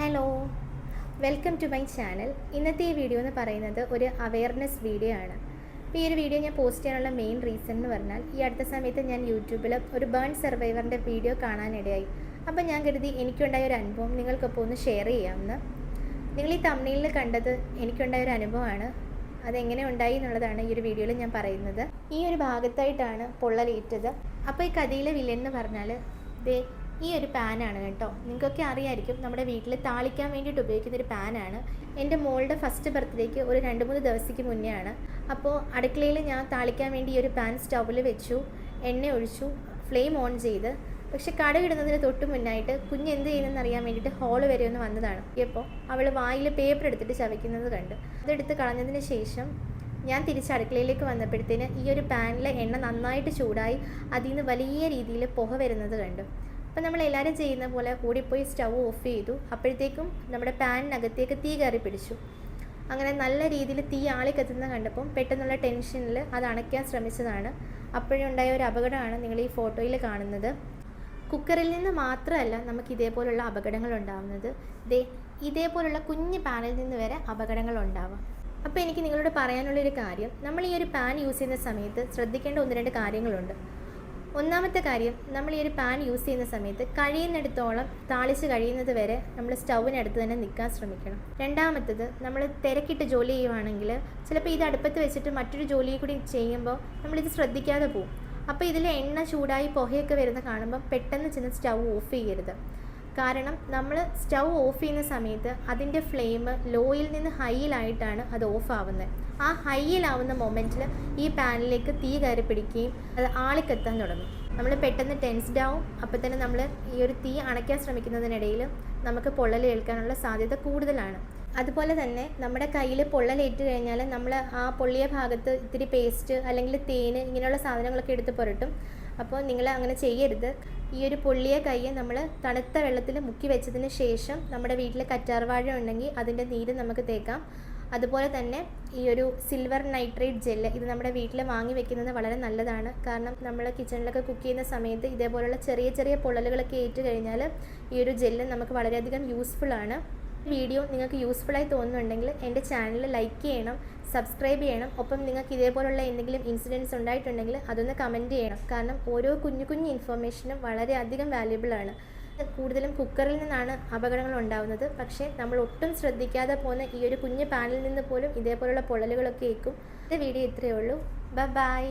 Hello welcome to my channel ഇന്നത്തെ ഈ video എന്ന് പറയുന്നത് ഒരു അവയർനെസ് വീഡിയോ ആണ്. ഇപ്പോൾ ഈ ഒരു വീഡിയോ ഞാൻ പോസ്റ്റ് ചെയ്യാനുള്ള മെയിൻ റീസൺ എന്ന് പറഞ്ഞാൽ ഈ അടുത്ത സമയത്ത് ഞാൻ യൂട്യൂബിൽ ഒരു ബേൺ സർവൈവറിന്റെ വീഡിയോ കാണാനിടയായി. അപ്പോൾ ഞാൻ കരുതി എനിക്കുണ്ടായ ഒരു അനുഭവം നിങ്ങൾക്കൊപ്പം ഒന്ന് ഷെയർ ചെയ്യാമെന്ന് നിങ്ങൾ ഈ തമിഴിൽ കണ്ടത് എനിക്കുണ്ടായ ഒരു അനുഭവമാണ്. അതെങ്ങനെ ഉണ്ടായി എന്നുള്ളതാണ് ഈ ഒരു വീഡിയോയിൽ ഞാൻ പറയുന്നത്. ഈ ഒരു ഭാഗത്തായിട്ടാണ് പൊള്ളലേറ്റത്. അപ്പോൾ ഈ കഥയിലെ വില്ലൻ എന്ന് പറഞ്ഞാൽ ദേ ഈ ഒരു പാനാണ് കേട്ടോ. നിങ്ങൾക്കൊക്കെ അറിയായിരിക്കും നമ്മുടെ വീട്ടിൽ താളിക്കാൻ വേണ്ടിയിട്ട് ഉപയോഗിക്കുന്ന ഒരു പാനാണ്. എന്റെ മോളുടെ ഫസ്റ്റ് ബർത്ത്ഡേക്ക് ഒരു രണ്ട് മൂന്ന് ദിവസത്തേക്ക് മുന്നേ ആണ് അപ്പോൾ അടുക്കളയിൽ ഞാൻ താളിക്കാൻ വേണ്ടി ഈ ഒരു പാൻ സ്റ്റൗവിൽ വെച്ചു എണ്ണ ഒഴിച്ചു ഫ്ലെയിം ഓൺ ചെയ്ത്. പക്ഷെ കടകിടുന്നതിന് തൊട്ട് മുന്നായിട്ട് കുഞ്ഞ് എന്ത് ചെയ്യുന്നതെന്ന് അറിയാൻ വേണ്ടിയിട്ട് ഹോൾ വരെ ഒന്ന് വന്നതാണ്. ഇപ്പോൾ അവൾ വായിൽ പേപ്പർ എടുത്തിട്ട് ചവയ്ക്കുന്നത് കണ്ട്. അതെടുത്ത് കളഞ്ഞതിന് ശേഷം ഞാൻ തിരിച്ച് അടുക്കളയിലേക്ക് വന്നപ്പോഴത്തേന് ഈ ഒരു പാനിലെ എണ്ണ നന്നായിട്ട് ചൂടായി അതിൽ നിന്ന് വലിയ രീതിയിൽ പുക വരുന്നത് കണ്ടു. അപ്പം നമ്മൾ എല്ലാവരും ചെയ്യുന്ന പോലെ കൂടിപ്പോയി സ്റ്റൗ ഓഫ് ചെയ്തു. അപ്പോഴത്തേക്കും നമ്മുടെ പാനിനകത്തേക്ക് തീ കയറി പിടിച്ചു. അങ്ങനെ നല്ല രീതിയിൽ തീ ആളി കത്തുന്ന കണ്ടപ്പം പെട്ടെന്നുള്ള ടെൻഷനിൽ അത് അണയ്ക്കാൻ ശ്രമിച്ചതാണ്. അപ്പോഴുണ്ടായ ഒരു അപകടമാണ് നിങ്ങൾ ഈ ഫോട്ടോയിൽ കാണുന്നത്. കുക്കറിൽ നിന്ന് മാത്രമല്ല നമുക്ക് ഇതേപോലുള്ള അപകടങ്ങൾ ഉണ്ടാവുന്നത്. ദേ ഇതേപോലുള്ള കുഞ്ഞ് പാനിൽ നിന്ന് വരെ അപകടങ്ങൾ ഉണ്ടാവാം. അപ്പോൾ എനിക്ക് നിങ്ങളോട് പറയാനുള്ളൊരു കാര്യം നമ്മൾ ഈ ഒരു പാൻ യൂസ് ചെയ്യുന്ന സമയത്ത് ശ്രദ്ധിക്കേണ്ട ഒന്ന് രണ്ട് കാര്യങ്ങളുണ്ട്. ഒന്നാമത്തെ കാര്യം നമ്മൾ ഈ ഒരു പാൻ യൂസ് ചെയ്യുന്ന സമയത്ത് കഴിയുന്നിടത്തോളം താളിച്ച് കഴിയുന്നത് വരെ നമ്മൾ സ്റ്റൗവിനടുത്ത് തന്നെ നിൽക്കാൻ ശ്രമിക്കണം. രണ്ടാമത്തത് നമ്മൾ തിരക്കിട്ട് ജോലി ചെയ്യുവാണെങ്കിൽ ചിലപ്പോൾ ഇത് അടുപ്പത്ത് വെച്ചിട്ട് മറ്റൊരു ജോലി കൂടി ചെയ്യുമ്പോൾ നമ്മളിത് ശ്രദ്ധിക്കാതെ പോകും അപ്പോൾ ഇതിൽ എണ്ണ ചൂടായി പുകയൊക്കെ വരുന്ന കാണുമ്പോൾ പെട്ടെന്ന് ചെന്ന് സ്റ്റൗ ഓഫ് ചെയ്യരുത്. കാരണം നമ്മൾ സ്റ്റൗ ഓഫ് ചെയ്യുന്ന സമയത്ത് അതിന്റെ ഫ്ലെയിം ലോയിൽ നിന്ന് ഹൈയിലായിട്ടാണ് അത് ഓഫ് ആവുന്നത്. ആ ഹൈയിലാവുന്ന മൊമെന്റിൽ ഈ പാനിലേക്ക് തീ കയറി പിടിക്കുകയും അത് ആളിക്കെത്താൻ തുടങ്ങും. നമ്മൾ പെട്ടെന്ന് ടെൻസ്ഡ് ആവും. അപ്പോൾ തന്നെ നമ്മൾ ഈ ഒരു തീ അണയ്ക്കാൻ ശ്രമിക്കുന്നതിനിടയിൽ നമുക്ക് പൊള്ളൽ ഏൽക്കാനുള്ള സാധ്യത കൂടുതലാണ്. അതുപോലെ തന്നെ നമ്മുടെ കയ്യിൽ പൊള്ളലേറ്റ് കഴിഞ്ഞാൽ നമ്മൾ ആ പൊള്ളിയ ഭാഗത്ത് ഇത്തിരി പേസ്റ്റ് അല്ലെങ്കിൽ തേന് ഇങ്ങനെയുള്ള സാധനങ്ങളൊക്കെ എടുത്ത് പുരട്ടും. അപ്പോൾ നിങ്ങൾ അങ്ങനെ ചെയ്യരുത്. ഈ ഒരു പൊള്ളിയ കൈ നമ്മൾ തണുത്ത വെള്ളത്തിൽ മുക്കി വെച്ചതിന് ശേഷം നമ്മുടെ വീട്ടിൽ കറ്റാർവാഴ ഉണ്ടെങ്കിൽ അതിന്റെ നീര് നമുക്ക് തേക്കാം. അതുപോലെ തന്നെ ഈ ഒരു സിൽവർ നൈട്രേറ്റ് ജെല്ല് ഇത് നമ്മുടെ വീട്ടിൽ വാങ്ങി വെക്കുന്നത് വളരെ നല്ലതാണ്. കാരണം നമ്മൾ കിച്ചണിലൊക്കെ കുക്ക് ചെയ്യുന്ന സമയത്ത് ഇതേപോലുള്ള ചെറിയ ചെറിയ പൊള്ളലുകളൊക്കെ ഏറ്റു കഴിഞ്ഞാൽ ഈ ഒരു ജെല്ല് നമുക്ക് വളരെയധികം യൂസ്ഫുൾ ആണ്. വീഡിയോ നിങ്ങൾക്ക് യൂസ്ഫുള്ളായി തോന്നുന്നുണ്ടെങ്കിൽ എന്റെ ചാനൽ ലൈക്ക് ചെയ്യണം സബ്സ്ക്രൈബ് ചെയ്യണം. ഒപ്പം നിങ്ങൾക്ക് ഇതേപോലുള്ള എന്തെങ്കിലും ഇൻസിഡൻസ് ഉണ്ടായിട്ടുണ്ടെങ്കിൽ അതൊന്ന് കമന്റ് ചെയ്യണം. കാരണം ഓരോ കുഞ്ഞു കുഞ്ഞു ഇൻഫർമേഷനും വളരെയധികം വാല്യുബിൾ ആണ്. കൂടുതലും കുക്കറിൽ നിന്നാണ് അപകടങ്ങൾ ഉണ്ടാകുന്നത് പക്ഷേ നമ്മൾ ഒട്ടും ശ്രദ്ധിക്കാതെ പോകുന്ന ഈ ഒരു കുഞ്ഞു പാനിൽ നിന്ന് പോലും ഇതേപോലുള്ള പൊള്ളലുകളൊക്കെ ഏൽക്കും. ഇത് വീഡിയോ ഇത്രയേ ഉള്ളൂ. ബൈ